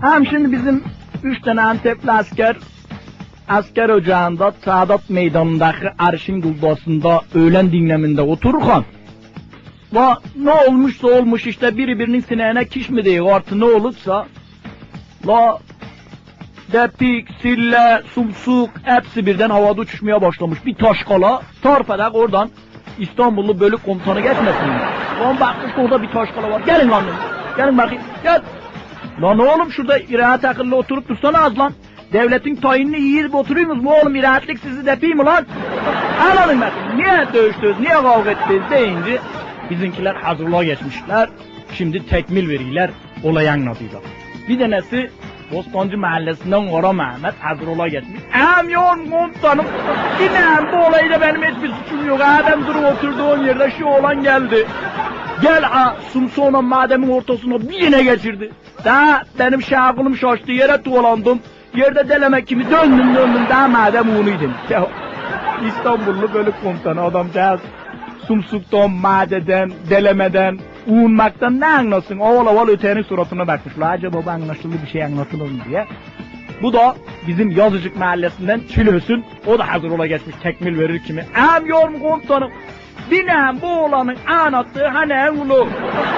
Hem şimdi bizim üç tane Antepli asker asker ocağında Saadat Meydanı'ndaki Arşin Guldası'nda öğlen dinleminde otururken Va ne olmuşsa olmuş işte biri birinin sineğine kiş mi diyor artı ne olursa La Depik, sille, sumsuk hepsi birden havada uçuşmaya başlamış. Bir taşkala tarpadak oradan İstanbullu bölük komutanı geçmesin. Lan bakmış orada bir taşkala var. Gelin lan. Gelin bakayım. Gel. Lan oğlum şurada iraat akıllı oturup dursana az lan. Devletin tayinini yiyip oturuyorsunuz mu oğlum iraatlik sizi depeyim lan? Anladın bakayım. Niye dövüştünüz, niye kavga ettiniz deyince bizimkiler hazırlığa geçmişler. Şimdi tekmil veriler, olayı anlatıyorlar. Bir tanesi Bostancı mahallesinden Kara Mehmet hazırlığa geçmiş. Hem yoğun komutanım. Yine bu olayda benim hiçbir suçum yok. Ben durup oturduğum yerde şu olan geldi. Gel ha sumsona mademin ortasına bir yine geçirdi. Daha benim şakılım şaştı yere tuvalandım. Yerde deleme kimi döndüm döndüm daha madem unuydım. Ya İstanbullu bölük komutanı adamcağız. Sumsuktan, madeden, delemeden, uğunmaktan ne anlasın? Oval oval ötenin suratına bakmışlar. Acaba bu anlaşıldı bir şey anlatılır mı diye. Bu da bizim Yazıcık mahallesinden Çilös'ün. O da hazır ola geçmiş tekmil verir kimi. Hem yorum komutanım. Binem bu oğlanın anlattığı hani ulu.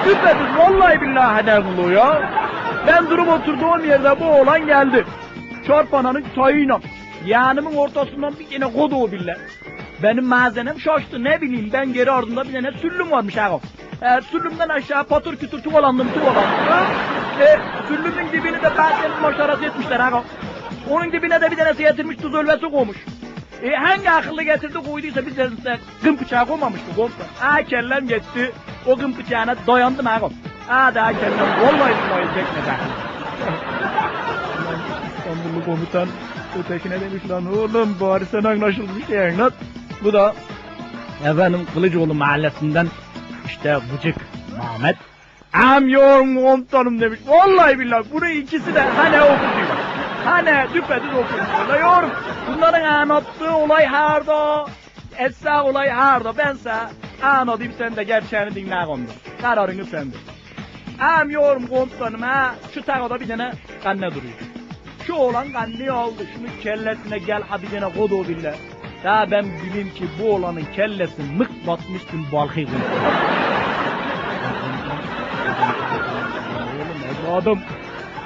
Düpedüz vallahi billahi hani ulu ya. Ben durup oturduğum yerde bu oğlan geldi. Çarpananın tayıyla. Yanımın ortasından bir yine kodu bile. Benim malzemem şaştı ne bileyim ben geri ardında bir tane süllüm varmış ağam. E, süllümden aşağı patır kütür tuvalandım tuvalandım. E, süllümün dibini de bahçenin maşarası etmişler ağam. Onun dibine de bir tanesi getirmiş tuz ölvesi koymuş. E, hangi akıllı getirdi koyduysa biz de gım bıçağı koymamıştık komutan. Ha kellem gitti. O gım bıçağına dayandım ağam. Ha daha kellem vallahi çekmedi ağam. İstanbullu komutan ötekine demiş lan oğlum bari sen anlaşıldı bir şey anlat. Bu da efendim Kılıcıoğlu mahallesinden işte Vıcık Mehmet. Am yorum komutanım demiş. Vallahi billahi bunu ikisi de hani okuduyor. Hani düpedüz okuduyor. La yorum. Bunların anlattığı olay harda. Esra olay harda. Bense anladım sen de gerçeğini dinle onda. Kararını sende. Am yorum komutanım ha. Şu tarafta bir tane kanne duruyor. Şu oğlan kanne aldı. Şunu kellesine gel ha bir tane kodu billah. Ya ben bileyim ki bu oğlanın kellesi mık batmıştın balkı Oğlum evladım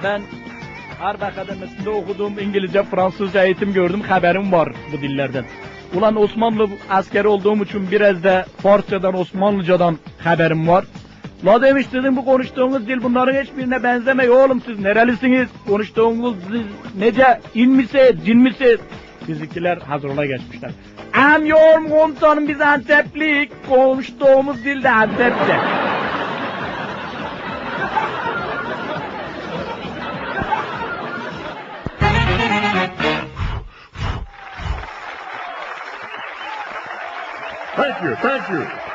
ben Harp Akademisi'nde okuduğum İngilizce, Fransızca eğitim gördüm, haberim var bu dillerden. Ulan Osmanlı askeri olduğum için biraz da Farsçadan, Osmanlıcadan haberim var. La demiş dedim bu konuştuğunuz dil bunların hiçbirine benzemiyor oğlum siz nerelisiniz? Konuştuğunuz dil nece in misiniz, cin misiniz? Bizimkiler hazırla geçmişler. Am yorum komutanım biz Antepli, konuştuğumuz dilde Antepçe. Thank you, thank you.